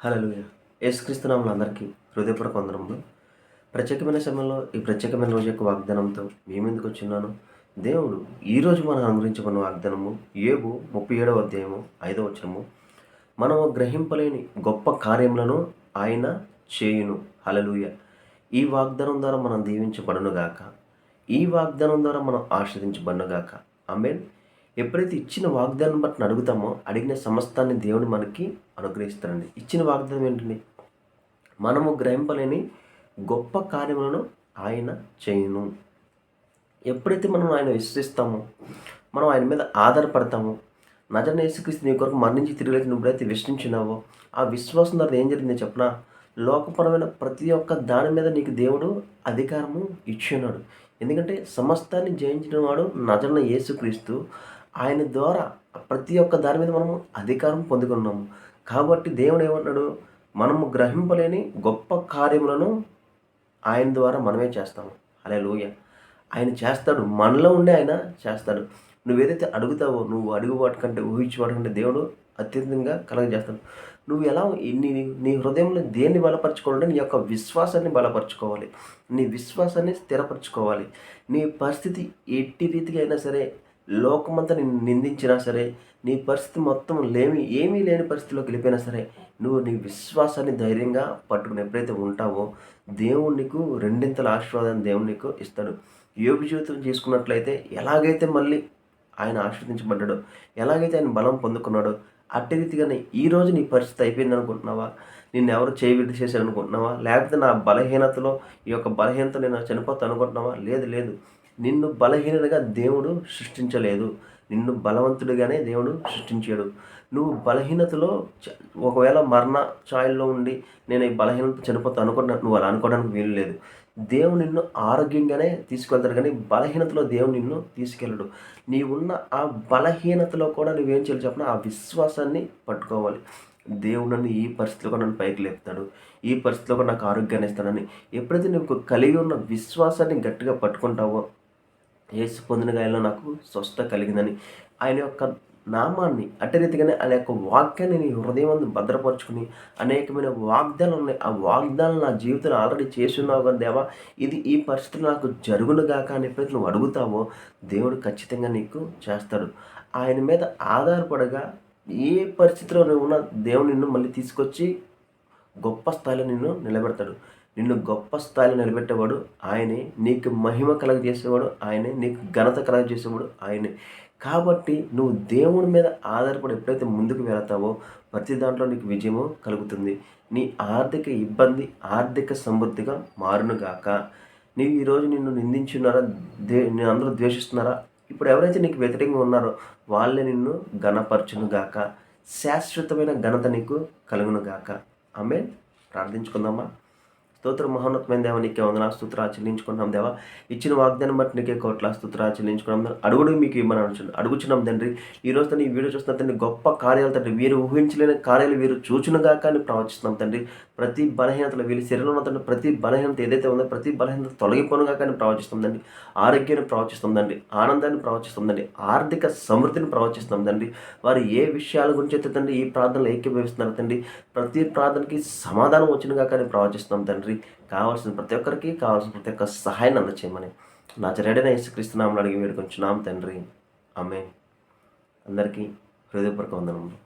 Hello యేసుక్రీస్తునామలు అందరికీ హృదయపూర్వక వందనములు. ప్రత్యేకమైన సమయంలో ఈ ప్రత్యేకమైన రోజు యొక్క వాగ్దానంతో మీ ముందుకు వచ్చిన్నాను దేవుడు ఈరోజు మనం అనుగ్రహించబడిన వాగ్దానము ఏబు ముప్పై ఏడవ అధ్యాయము ఐదవ వచనము. మనము గ్రహింపలేని గొప్ప కార్యములను ఆయన చేయును. హలలుయ ఈ వాగ్దానం ద్వారా మనం దీవించబడునుగాక. ఈ వాగ్దానం ద్వారా మనం ఆశ్రదించబడునుగాక ఆమెన్. ఎప్పుడైతే ఇచ్చిన వాగ్దానం బట్టి అడుగుతామో అడిగిన సమస్తాన్ని దేవుడు మనకి అనుగ్రహిస్తారండి ఇచ్చిన వాగ్దానం ఏంటండి? మనము గ్రహింపలేని గొప్ప కార్యములను ఆయన చేయను. ఎప్పుడైతే మనం ఆయన విశ్వసిస్తామో మనం ఆయన మీద ఆధారపడతామో నజన యేసుక్రీస్తు నీ కొరకు మరణించి తిరిగి నువ్వు ఎప్పుడైతే విశ్వసించినావో ఆ విశ్వాసం ద్వారా ఏం జరిగిందో చెప్పనా? లోకపరమైన ప్రతి ఒక్క దాని మీద నీకు దేవుడు అధికారము ఇచ్చున్నాడు ఎందుకంటే సమస్తాన్ని జయించిన వాడు నజన యేసుక్రీస్తు. ఆయన ద్వారా ప్రతి ఒక్క దాని మీద మనము అధికారం పొందుకున్నాము. కాబట్టి దేవుడు ఏమన్నాడు మనము గ్రహింపలేని గొప్ప కార్యములను ఆయన ద్వారా మనమే చేస్తాము. అలే లోయ ఆయన చేస్తాడు. మనలో ఉండే ఆయన చేస్తాడు. నువ్వు ఏదైతే అడుగుతావో నువ్వు అడుగు వాటికంటే ఊహించి వాటికంటే దేవుడు అత్యంతంగా కలగజేస్తాడు. నువ్వు ఎలా నీ నీ హృదయంలో దేన్ని బలపరచుకోవాలంటే నీ యొక్క విశ్వాసాన్ని బలపరచుకోవాలి. నీ విశ్వాసాన్ని స్థిరపరచుకోవాలి. నీ పరిస్థితి ఎట్టి రీతిగా అయినా సరే లోకమంతా నిన్ను నిందించినా సరే నీ పరిస్థితి మొత్తం లేమి ఏమీ లేని పరిస్థితిలోకి వెళ్ళిపోయినా సరే నువ్వు నీ విశ్వాసాన్ని ధైర్యంగా పట్టుకుని ఎప్పుడైతే ఉంటావో దేవుడు నీకు రెండింతల ఆశీర్వాదాన్ని దేవుడు నీకు ఇస్తాడు. యోగ జీవితం చేసుకున్నట్లయితే ఎలాగైతే మళ్ళీ ఆయన ఆశీర్వదించబడ్డాడో ఎలాగైతే ఆయన బలం పొందుకున్నాడో అట్టి రీతిగానే ఈరోజు నీ పరిస్థితి అయిపోయింది అనుకుంటున్నావా? నిన్ను ఎవరు చేయవిడి చేశారు అనుకుంటున్నావా? లేకపోతే నా బలహీనతలో ఈ యొక్క బలహీనత నేను చనిపోతాను అనుకుంటున్నావా? లేదు లేదు. నిన్ను బలహీనగా దేవుడు సృష్టించలేదు. నిన్ను బలవంతుడిగానే దేవుడు సృష్టించాడు. నువ్వు బలహీనతలో ఒకవేళ మరణ ఛాయల్లో ఉండి నేను ఈ బలహీనత చనిపోతా అనుకున్నా నువ్వు అలా అనుకోవడానికి వీలు లేదు. దేవుడు నిన్ను ఆరోగ్యంగానే తీసుకెళ్తాడు కానీ బలహీనతలో దేవుడు నిన్ను తీసుకెళ్ళడు. నీవున్న ఆ బలహీనతలో కూడా నువ్వేం చేయాలి చెప్పిన? ఆ విశ్వాసాన్ని పట్టుకోవాలి. దేవుడు నన్ను ఈ పరిస్థితిలో కూడా నన్ను పైకి లేపుతాడు. ఈ పరిస్థితిలో కూడా నాకు ఆరోగ్యాన్ని ఇస్తానని ఎప్పుడైతే నువ్వు కలిగి ఉన్న విశ్వాసాన్ని గట్టిగా పట్టుకుంటావో ఏసు పొందిన గాయంలో నాకు స్వస్థత కలిగిందని ఆయన యొక్క నామాన్ని అట్టి రీతిగానే ఆయన యొక్క వాక్యాన్ని నీ హృదయం భద్రపరుచుకుని అనేకమైన వాగ్దానాలు ఉన్నాయి ఆ వాగ్దానాలు నా జీవితంలో ఆల్రెడీ చేసి కదా దేవా ఇది ఈ పరిస్థితులు నాకు జరుగునుగాక అని ఎప్పుడైతే నువ్వు అడుగుతావో దేవుడు ఖచ్చితంగా నీకు చేస్తాడు. ఆయన మీద ఆధారపడగా ఏ పరిస్థితిలో నువ్వు ఉన్న దేవుడు నిన్ను మళ్ళీ తీసుకొచ్చి గొప్ప స్థాయిలో నిన్ను నిలబెడతాడు. నిన్ను గొప్ప స్థాయిలో నిలబెట్టేవాడు ఆయనే నీకు మహిమ కలగజేసేవాడు ఆయనే నీకు ఘనత కలగజేసేవాడు ఆయనే. కాబట్టి నువ్వు దేవుని మీద ఆధారపడి ఎప్పుడైతే ముందుకు వెళతావో ప్రతి దాంట్లో నీకు విజయము కలుగుతుంది. నీ ఆర్థిక ఇబ్బంది ఆర్థిక సమృద్ధిగా మారునుగాక. నీవు ఈరోజు నిన్ను నిందించున్నారా దే నేను అందరూ ద్వేషిస్తున్నారా? ఇప్పుడు ఎవరైతే నీకు వ్యతిరేకంగా ఉన్నారో వాళ్ళే నిన్ను ఘనపరచునుగాక. శాశ్వతమైన ఘనత నీకు కలుగునుగాక. ఆమె ప్రార్థించుకుందామా? స్తోత్ర మహోన్నతమైన దేవ నీకే వందన స్తోత్ర చెల్లించుకున్నాం దేవా. ఇచ్చిన వాగ్దానం బట్టి నీకే కోట్ల స్తోత్ర చెల్లించుకున్నాం అడుగుడు మీకు ఇవ్వమని అడుచు అడుగుచున్నాం తండ్రి. ఈ రోజు తండ్రి ఈ వీడియో చూస్తున్న తండ్రి గొప్ప కార్యాలు తండ్రి. వీరు ఊహించలేని కార్యాలు వీరు చూచునుగా కానీ ప్రవచిస్తున్నాం తండ్రి. ప్రతి బలహీనతలు వీళ్ళ శరీరంలో ఉన్న తండ్రి ప్రతి బలహీనత ఏదైతే ఉందో ప్రతి బలహీనత తొలగిపోనుగా కానీ ప్రవచిస్తుందండి ఆరోగ్యాన్ని ప్రవచిస్తుందండి ఆనందాన్ని ప్రవచిస్తుందండి ఆర్థిక సమృద్ధిని ప్రవచిస్తుందండి తండ్రి. వారు ఏ విషయాల గురించి అయితే తండ్రి ఈ ప్రార్థనలు ఏకీభవిస్తున్నారు తండ్రి. ప్రతి ప్రార్థనకి సమాధానం వచ్చినగా కానీ ప్రవచిస్తున్నాం తండ్రి. కావాల్సిన ప్రతి ఒక్కరికి కావాల్సిన ప్రతి ఒక్క సహాయాన్ని అందచేయమని. నా చరేడైన యేసుక్రీస్తునామని అడిగి వేడుకొంచున్నాం తండ్రి. ఆమె అందరికీ హృదయపూర్వక వందనములు.